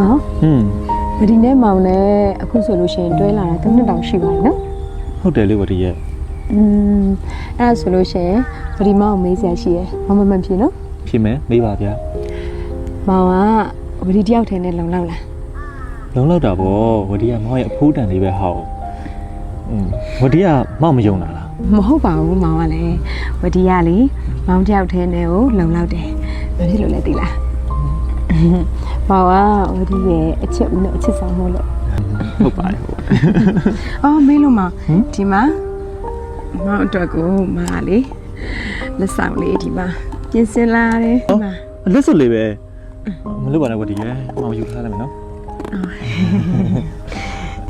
မောင် ဟွန်း ဗဒီနဲ့မောင်နဲ့အခုဆိုလို့ရှိရင်တွဲလာတာတစ်နှစ်တောင်ရှိပါပြီနော် ဟုတ်တယ်လေဝတီရဲ့ อืมအဲ့ဒါဆိုလို့ရှိရင်ဗဒီမောင်ကိုမေးစရာရှိရယ်မောင်မမှန်ဖြေနော် ဖြစ်မယ်မေးပါဗျာ မောင်ကဗဒီတယောက်ထဲနဲ့လုံလောက်လား လုံလောက်တာဗောဝတီကမောင်ရဲ့အဖိုးတန်လေးပဲဟောက်อืมဝတီကမောင်မယုံတာလား မဟုတ်ပါဘူးမောင်ကလည်းဗဒီကလေမောင်တယောက်ထဲနဲ့ကိုလုံလောက်တယ်ဘာဖြစ်လို့လဲသိလား မောင်ကဗဒီရဲ့အချက်ဦးနဲ့အချက်ဆောင်မို့လို့ဟုတ်ပါတယ်ဟုတ်အော်မေးလို့မောင်ဟမ်ဒီမှာမောင်အတွက်ကိုမကလေလက်ဆောင်လေးဒီမှာပြင်ဆင်လာတယ်ဒီမှာလက်စွပ်လေးပဲမလုပ်ပါနဲ့ဝတီရဲ့မောင်ယူထားလိုက်မယ်နော်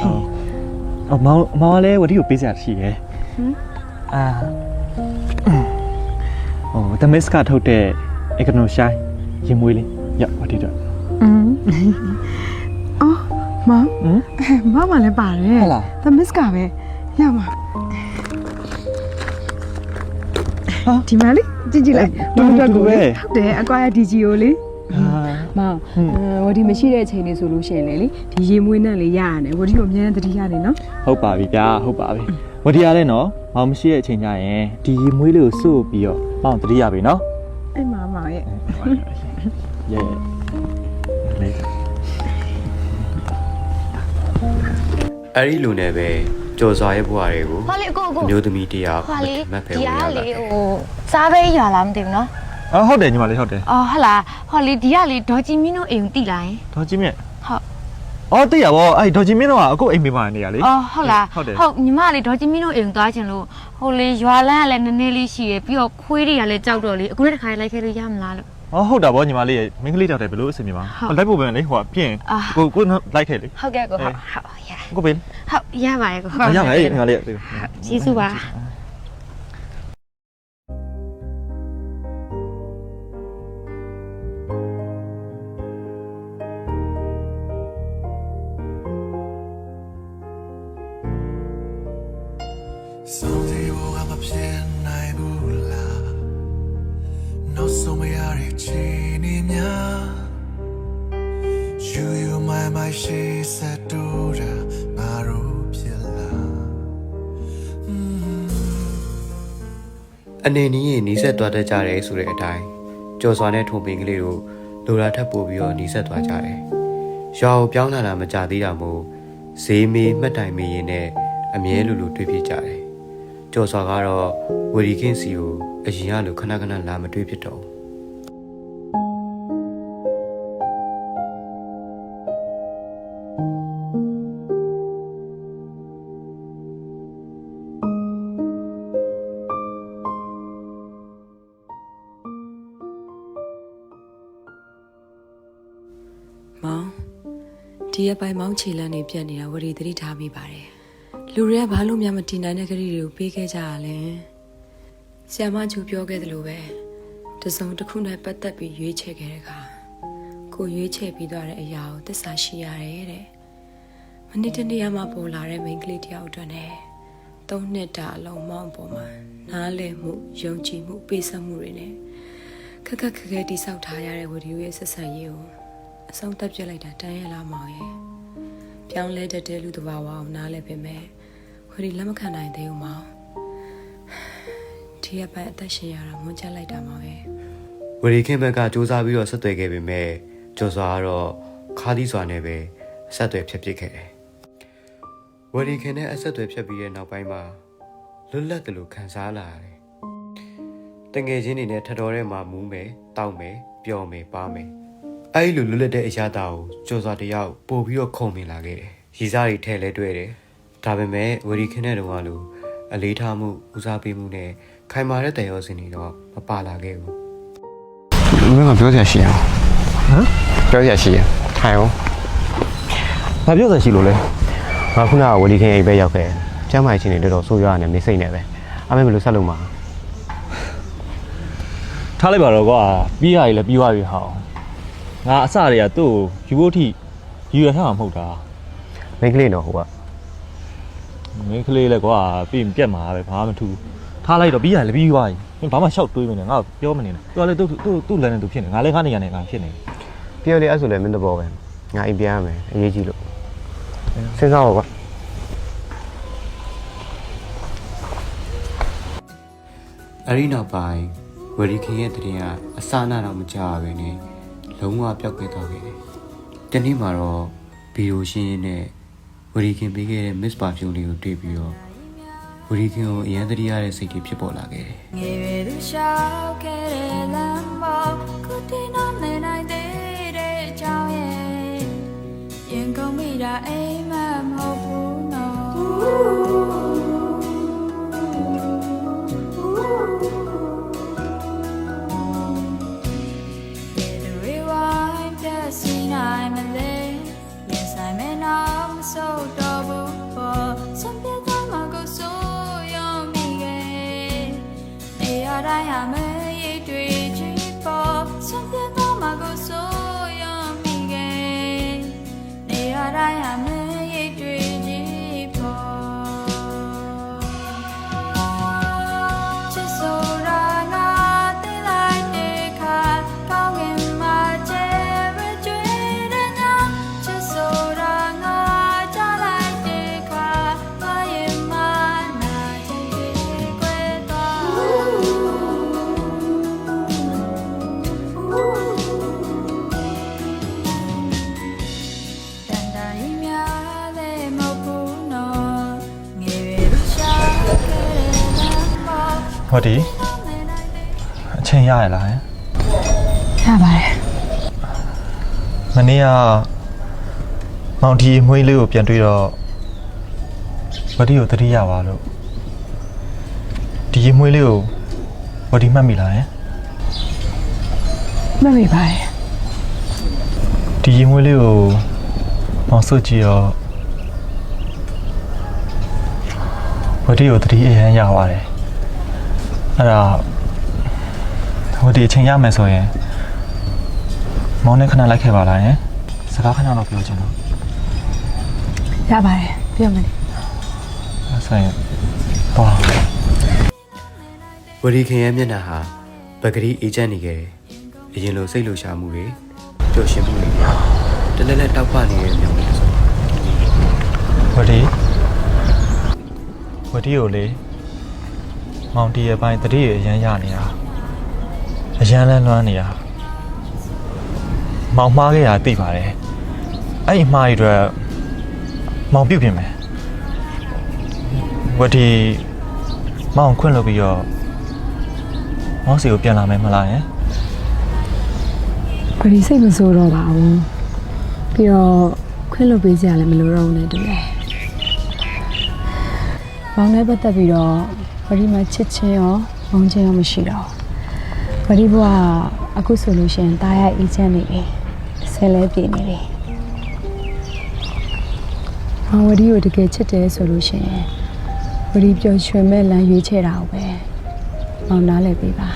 ဟုတ်အော်မောင်မောင်ကလည်းဝတီကိုပေးစရာရှိရယ်အာဟိုတမစ်ကထုတ်တဲ့ econo shine ရင်မွေးလေးရဝတီတော့อืม အော်မောင်ဟမ်မမလည်းပါတယ်ဟုတ်လား သမစ်ကပဲရမှာဒီမှာလေကြည့်ကြည့်လိုက်တူတူတူပဲ ဟုတ်တယ်အကွာရဒီဂျီကိုလေအာမောင်ဝဒီမရှိတဲ့အချိန်လေးဆိုလို့ရှိရင်လေဒီရေမွေးနဲ့လေးရရတယ်ဝဒီကိုအများနဲ့တတိရတယ်နော်ဟုတ်ပါပြီဗျာဟုတ်ပါပြီဝတီရလဲနော်မောင်မရှိတဲ့အချိန်ကျရင်ဒီရေမွေးလေးကိုစုပ်ပြီးတော့မောင်တတိရပြီနော်အဲ့မမရဲ့ ရဲ့ အဲ့ဒီလူနဲ့ပဲကြော်စွာရဲ့ဘဝတွေကိုဟောလေအကိုအကိုအမျိုးသမီးတစ်ယောက်ဟောလေမတ်ဖဲဒီဝင်ကရတာလေဟိုစားပဲရွာလားမသိဘူးနော်အော်ဟုတ်တယ်ညီမလေးဟုတ်တယ်အော်ဟတ်လာဟောလေဒီကလေဒေါ်ကြည်မင်းတို့အိမ်ကိုတိလာရင် ဒေါ်ကြီးမြင့်ဟုတ် အော်သိရပါဘောအဲ့ဒေါ်ကြီးမြင့်တော့အခုအိမ်မေးပါနေရလေ အော်ဟုတ်လားဟုတ်တယ် ဟုတ်ညီမလေဒေါ်ကြည်မင်းတို့အိမ်ကိုသွားချင်လို့ဟိုလေရွာလန်းကလည်းနည်းနည်းလေးရှိရယ်ပြီးတော့ခွေးတွေကလည်းကြောက်တော့လေအခုလည်းတစ်ခါလိုက်ခဲ့လို့ရမလားလို့ အော်ဟုတ်တာဗောညီမလေးရဲ့မင်းကလေးတောက်တယ်ဘလို့အဆင်ပြေပါဟုတ်လိုက်ဖို့ပဲလေဟိုကပြင်အာကိုကိုလိုက်ခဲ့လေဟုတ်ကဲ့ကိုဟုတ်အေးဟုတ်ရကိုပေးလေဟုတ်ရပါရဲ့ကိုရမယ်အေးညီမလေးကျေးဇူးပါ ရှိစတူတာငါတို့ဖြစ်လာအနေနီးရင်နီးဆက်သွားတတ်ကြတယ်ဆိုတဲ့အတိုင်းကြော်စွာနဲ့ထုံပင်ကလေးတို့လိုရာထပ်ပို့ပြီးတော့နီးဆက်သွားကြတယ်ရွာကိုပြောင်းလာတာမကြသေးတာမို့ဈေးမေးမှတ်တိုင်မေးရင်နဲ့အမြဲလိုလိုတွေ့ဖြစ်ကြတယ်ကြော်စွာကတော့ဝီရီကင်းစီကိုအရင်ကလိုခဏခဏလာမတွေ့ဖြစ်တော့ဘူး ဒီရက်ပိုင်းမောင်ခြေလန်းနေပြတ်နေတာဝရီသတိထားမိပါတယ်လူတွေကဘာလို့များမတည်နိုင်တဲ့ကလေးတွေကိုပေးခဲ့ကြရလဲဆ iam မချူပြောခဲ့သလိုပဲတစုံတစ်ခုနဲ့ပတ်သက်ပြီးရွေးချယ်ခဲ့တဲ့အခါကိုရွေးချယ်ပြီးသွားတဲ့အရာကိုသစ္စာရှိရတယ်တဲ့မနေ့တနေ့မှပေါ်လာတဲ့မိန်းကလေးတယောက်အတွက်နဲ့သုံးနှစ်တာအလုံးမောင်းပေါ်မှာနားလည်မှုယုံကြည်မှုပေးဆက်မှုတွေနဲ့ခက်ခက်ခက်ခဲတိဆောက်ထားရတဲ့ဝရီရဲ့ဆက်ဆံရေးကို အဆုံးသတ်ပြစ်လိုက်တာတန်းရလာမောင်ရဲ့ပြောင်းလဲတတ်တဲ့လူတစ်ပါးဝအောင်နားလဲပေမဲ့ခွေဒီလက်မခံနိုင်သေးဘူးမောင်ဒီရက်ပိုင်းအသက်ရှင်ရတာမွန်းချက်လိုက်တာမောင်ရဲ့ဝရီခင်ဘက်ကစူးစမ်းပြီးတော့ဆက်သွယ်ခဲ့ပေမဲ့ကျော်စွာကတော့ခါးသီးစွာနဲ့ပဲအဆက်အသွယ်ဖြတ်ပစ်ခဲ့တယ်။ဝရီခင်နဲ့အဆက်အသွယ်ဖြတ်ပြီးတဲ့နောက်ပိုင်းမှာလွတ်လပ်တယ်လို့ခံစားလာရတယ်။တငယ်ချင်းတွေနဲ့ထတော်ထဲမှာမူးမယ်၊တောက်မယ်၊ပျော်မယ်၊ပါမယ်။ အဲဒီလိုလွတ်လပ်တဲ့အရာတာကိုကျော်စွာတယောက်ပို့ပြီးတော့ခုံမြင်လာခဲ့တယ်။ရီစားတွေထဲလဲတွေ့တယ်။ဒါပေမဲ့ဝရီခင်တဲ့တုန်းကလိုအလေးထားမှုဦးစားပေးမှုနဲ့ခိုင်မာတဲ့တန်ရောစင်တွေတော့မပါလာခဲ့ဘူး။မင်းကပြောစရာရှိရဟမ်ပြောစရာရှိရထိုင်အောင်ဘာပြောစရာရှိလို့လဲငါခုနကဝလီခင်းအိမ်ပဲရောက်ခဲ့ကျမ်းမိုင်ချင်းတွေတော်တော်ဆိုးရွားနေနေစိတ်နေပဲအမေဘယ်လိုဆက်လုပ်မှာထားလိုက်ပါတော့ကွာပြီးရည်လည်းပြီးသွားပြီဟော င်းငါအစတွေကသူ့ကိုယူဖို့ထိယူရထားမှာမဟုတ်တာမိန်းကလေးတော့ဟိုကမင်းကလေးလည်းကွာပြီးရင်ပြက်မှာပဲဘာမှမထူးထားလိုက်တော့ပြီးရည်လည်းပြီးသွားပြီမင်းဘာမှရှောက်တွေးမနေငါ့ကိုပြောမနေနဲ့သူကလည်းသူ့သူ့သူ့လမ်းနဲ့သူဖြစ်နေငါလည်းငါနေရနေငါဖြစ်နေပြောလေအဲ့ဆိုလည်းမင်းတဘောပဲငါအိမ်ပြန်ရမယ်အရေးကြီးလို့စဉ်းစားပါကွာအဲ့ဒီနောက်ပိုင်းဝရီခင်ရဲ့တရင်ကအစနာတော့မကြရပဲနဲ့ လုံးဝပျောက်ကွယ်သွားခဲ့တယ်။တနေ့မှာတော့ဗီဒီယိုရှင်းရင်းနဲ့ဝရီခင်ပေးခဲ့တဲ့ Miss Perfume လေးကိုတွေ့ပြီးတော့ဝရီခင်ကိုအရန်တရိရတဲ့စိတ်တွေဖြစ်ပေါ်လာခဲ့တယ်။ငယ်ရွယ်သူရှောက်ခဲ့တဲ့လမ်းပေါ်ကိုတင်တော့မနိုင်သေးတဲ့အကြောင်းရဲ့ရင်ကုန်မိတာအိမ် ဟောဒီမနိုင်သေးအချိန်ရရလားဟင်ရပါတယ်မနေ့ကမောင်ဒီအမွေးလေးကိုပြန်တွေ့တော့ဝဒီကိုတတိရပါလို့ဒီအမွေးလေးကိုဝဒီမှတ်မိလားဟင်မမေ့ပါတယ်ဒီရင်မွေးလေးကိုမောင်စုကြည့်တော့ဝတီကိုတတိအရန်ရပါတယ် အဲ့ဒါဝတီအချိန်ရမယ်ဆိုရင်မောင်နဲ့ခဏလိုက်ခဲ့ပါလားယင်စကားခဏတော့ပြောချင်တော့ရပါတယ်ပြောမယ်လေအဲ့ဆိုရင်တော့ဝရီခင်ရဲ့မျက်နှာဟာပဂရီအေဂျင့်နေခဲ့တယ်။အရင်လိုစိတ်လှရှာမှုတွေပျော်ရွှင်မှုတွေတလဲလဲတောက်ပနေတဲ့မြောင်လေးဆိုဝတီဝတီကိုလေ မောင်တီရဲ့ပိုင်းတတိအရန်ရနေတာအရန်လန်းလွမ်းနေတာမောင်မှားခဲ့တာသိပါတယ်အဲ့ဒီမှားရတဲ့မောင်ပြုတ်ပြင်မယ်ဝတီမောင်ခွင့်လုပ်ပြီးတော့မောင်စီကိုပြန်လာမယ်မလားယင်ပရိစိတ်မဆိုးတော့ပါဘူးပြီးတော့ခွင့်လွှတ်ပေးကြရလည်းမလိုတော့ဘူးနဲ့တူတယ်မောင်နဲ့ပတ်သက်ပြီးတော့ ပရိမချစ်ချင်းရောမောင်ချင်းရောမရှိတော့ဘူးပရိဘွားအခုဆိုလို့ရှိရင်တားရအေးချမ်းနေပြီဆယ်လဲပြေနေပြီမောင်ဝဒီကိုတကယ်ချစ်တယ်ဆိုလို့ရှိရင်ဝဒီပျော်ရွှင်မဲ့လမ်းရွေးချယ်တာကိုပဲမောင်နားလည်ပေးပါ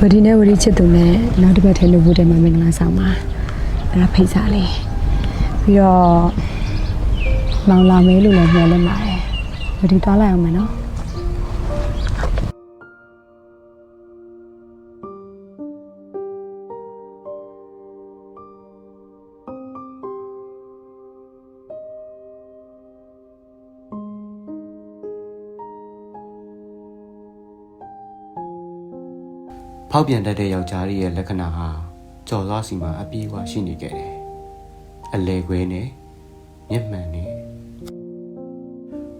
ဝဒီနဲ့ဝဒီချစ်သူနဲ့နောက်တစ်ပတ်ထဲလို့ဖို့တယ်မှာမင်္ဂလာဆောင်ပါအဲ့ဒါဖိတ်စားလေး ပြီးတော့မောင်လာမဲလို့လည်းပြောလဲပါတယ်ဝဒီသွားလိုက်အောင်မယ်နော်ဖောက်ပြန်တတ်တဲ့ယောက်ျားလေးရဲ့လက္ခဏာဟာကြော်သွားစီမှာအပြေးအဝရှိနေခဲ့တယ်။ အလေခွဲနဲ့မျက်မှန်နဲ့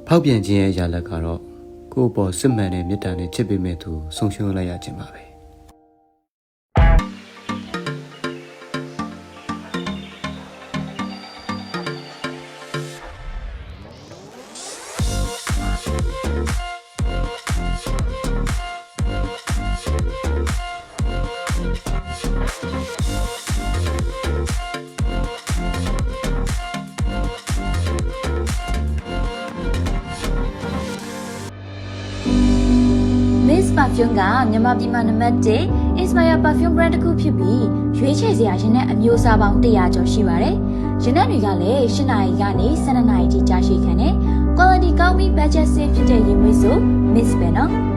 ဖောက်ပြန်ခြင်းရဲ့ရာလက်ကတော့ကိုယ့်အပေါ်စစ်မှန်တဲ့မေတ္တာနဲ့ချစ်ပေးမဲ့သူဆုံးရှုံးလိုက်ရခြင်းပါပဲ။ မစ် Perfume ကမြန်မာပြည်မှာနံပါတ်1 Inspire Perfume brand တစ်ခုဖြစ်ပြီးရွေးချယ်စရာရင်နဲ့အမျိုးအစားပေါင်း100ကျော်ရှိပါတယ်။ရင်နဲ့တွေကလည်း၈နာရီကနေ12နာရီထိကြာရှည်ခံတဲ့ quality ကောင်းပြီး budget safe ဖြစ်တဲ့ရင်မွေးဆို Miss ပဲနော်။